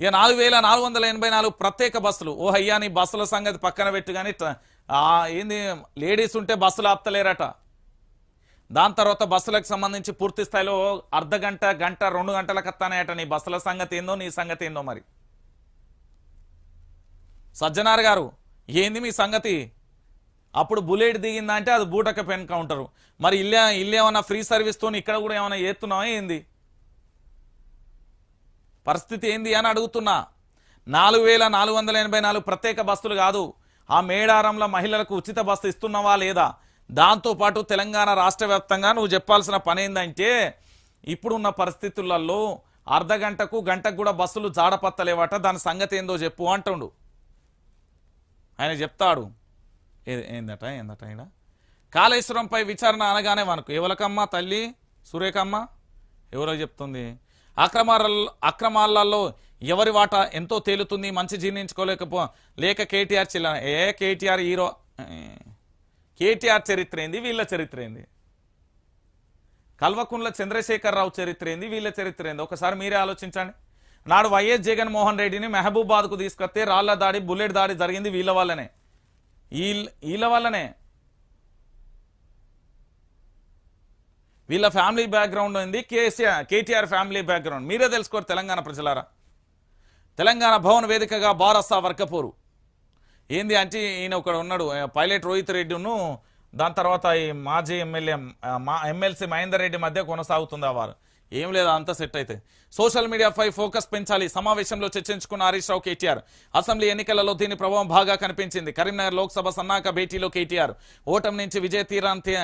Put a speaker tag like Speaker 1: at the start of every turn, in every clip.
Speaker 1: ఇక నాలుగు వేల నాలుగు వందల ఎనభై నాలుగు ప్రత్యేక బస్సులు. ఓ అయ్యా నీ బస్సుల సంగతి పక్కన పెట్టు కానీ ఏంది లేడీస్ ఉంటే బస్సులు ఆపుతలేరట. దాని తర్వాత బస్సులకు సంబంధించి పూర్తి స్థాయిలో అర్ధ గంట గంట రెండు గంటలకు వస్తానేట నీ బస్సుల సంగతి ఏందో నీ సంగతి ఏందో మరి. సజ్జనార్ గారు ఏంది మీ సంగతి? అప్పుడు బుల్లెట్ దిగిందా అంటే అది పెన్ కౌంటరు. మరి ఇల్లే ఇల్లు ఏమైనా ఫ్రీ సర్వీస్తో ఇక్కడ కూడా ఏమైనా చేస్తున్నావా ఏంది? పరిస్థితి ఏంది అని అడుగుతున్నా. నాలుగు వేల నాలుగు వందల ఎనభై నాలుగు ప్రత్యేక బస్సులు కాదు. ఆ మేడారంలో మహిళలకు ఉచిత బస్సు ఇస్తున్నావా లేదా? దాంతోపాటు తెలంగాణ రాష్ట్ర వ్యాప్తంగా నువ్వు చెప్పాల్సిన పని ఏంటంటే ఇప్పుడున్న పరిస్థితులలో అర్ధ గంటకు గంటకు కూడా బస్సులు జాడపత్తలేవట దాని సంగతి ఏందో చెప్పు అంటుండు. ఆయన చెప్తాడు. ఏ- ఏందట ఏందట ఆయన కాళేశ్వరంపై విచారణ అనగానే మనకు ఎవలకమ్మ తల్లి? సురేఖమ్మ? ఎవరో చెప్తుంది. అక్రమాల అక్రమాలలో ఎవరి వాటా ఎంతో తేలుతుంది మంచి జీర్ణించుకోలేకపో లేక కేటీఆర్ చిల్ల ఏ కేటీఆర్ హీరో కేటీఆర్ చరిత్ర ఏంది వీళ్ళ చరిత్ర ఏంది? కల్వకుంట్ల చంద్రశేఖరరావు చరిత్ర ఏంది వీళ్ళ చరిత్ర ఏంది? ఒకసారి మీరే ఆలోచించండి. నాడు వైఎస్ జగన్మోహన్ రెడ్డిని మెహబూబాద్కు తీసుకొస్తే రాళ్ళ దాడి బుల్లెట్ దాడి జరిగింది వీళ్ళ వల్లనే. వీళ్ళ వీళ్ళ వల్లనే. వీళ్ళ ఫ్యామిలీ బ్యాక్గ్రౌండ్ ఉంది కేసీఆర్ కేటీఆర్ ఫ్యామిలీ బ్యాక్గ్రౌండ్. మీరే తెలుసుకోరు తెలంగాణ ప్రజలారా? తెలంగాణ భవన్ వేదికగా బారస్సా వర్కపూరు. ఏంది అంటే ఈయన ఒకడు ఉన్నాడు పైలట్ రోహిత్ రెడ్డిను దాని తర్వాత ఈ మాజీ ఎమ్మెల్యే మా ఎమ్మెల్సీ మహేందర్ రెడ్డి మధ్య కొనసాగుతుంది ఆ వారు. ఏం లేదు అంత సెట్ అయితే. సోషల్ మీడియాపై ఫోకస్ పెంచాలి. సమావేశంలో చర్చించుకున్న హరీష్ రావు కేటీఆర్. అసెంబ్లీ ఎన్నికలలో దీని ప్రభావం బాగా కనిపించింది. కరీంనగర్ లోక్సభ సన్నాక భేటీలో కేటీఆర్. ఓటమి నుంచి విజయ తీరాంతి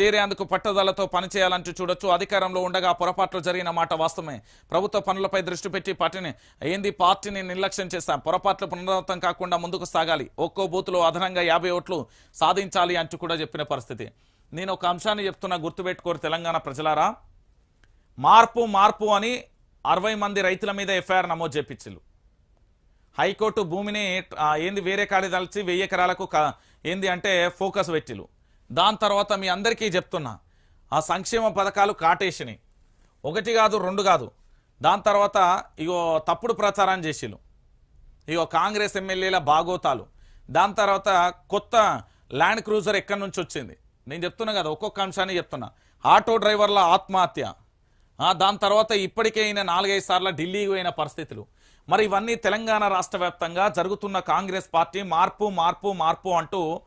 Speaker 1: చేరేందుకు పట్టుదలతో పనిచేయాలంటూ చూడొచ్చు. అధికారంలో ఉండగా పొరపాట్లు జరిగిన మాట వాస్తవమే. ప్రభుత్వ పనులపై దృష్టి పెట్టి పార్టీని ఏంది పార్టీని నిర్లక్ష్యం చేస్తాం పొరపాట్లు పునరావృతం కాకుండా ముందుకు సాగాలి. ఒక్కో బూత్లో అదనంగా యాభై ఓట్లు సాధించాలి అంటూ కూడా చెప్పిన పరిస్థితి. నేను ఒక అంశాన్ని చెప్తున్నా గుర్తుపెట్టుకోరు తెలంగాణ ప్రజలారా. మార్పు మార్పు అని అరవై మంది రైతుల మీద ఎఫ్ఐఆర్ నమోదు చేపించిల్లు హైకోర్టు భూమిని ఏంది వేరే కాడి తలిచి వెయ్యి ఎకరాలకు ఏంది అంటే ఫోకస్ పెట్టిలు దాని తర్వాత మీ అందరికీ చెప్తున్నా ఆ సంక్షేమ పథకాలు కాటేసినాయి. ఒకటి కాదు రెండు కాదు. దాని తర్వాత ఇగో తప్పుడు ప్రచారం చేసిలు ఇగో కాంగ్రెస్ ఎమ్మెల్యేల బాగోతాలు. దాని తర్వాత కొత్త ల్యాండ్ క్రూజర్ ఎక్కడి నుంచి వచ్చింది? నేను చెప్తున్నా కదా ఒక్కొక్క అంశాన్ని చెప్తున్నా. ఆటో డ్రైవర్ల ఆత్మహత్య. దాని తర్వాత ఇప్పటికే ఈయన నాలుగైదు సార్లు ఢిల్లీకి పోయిన పరిస్థితులు. మరి ఇవన్నీ తెలంగాణ రాష్ట్ర వ్యాప్తంగా జరుగుతున్న కాంగ్రెస్ పార్టీ మార్పు మార్పు మార్పు అంటూ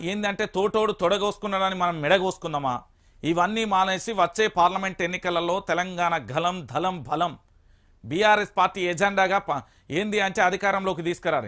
Speaker 1: ఏంటంటే తోటోడు తొడగోసుకున్నాడని మనం మెడగోసుకుందామా? ఇవన్నీ మానేసి వచ్చే పార్లమెంట్ ఎన్నికలలో తెలంగాణ గలం ధలం బలం. బీఆర్ఎస్ పార్టీ ఎజెండాగా ప- ఏంది అంటే అధికారంలోకి తీసుకురారు.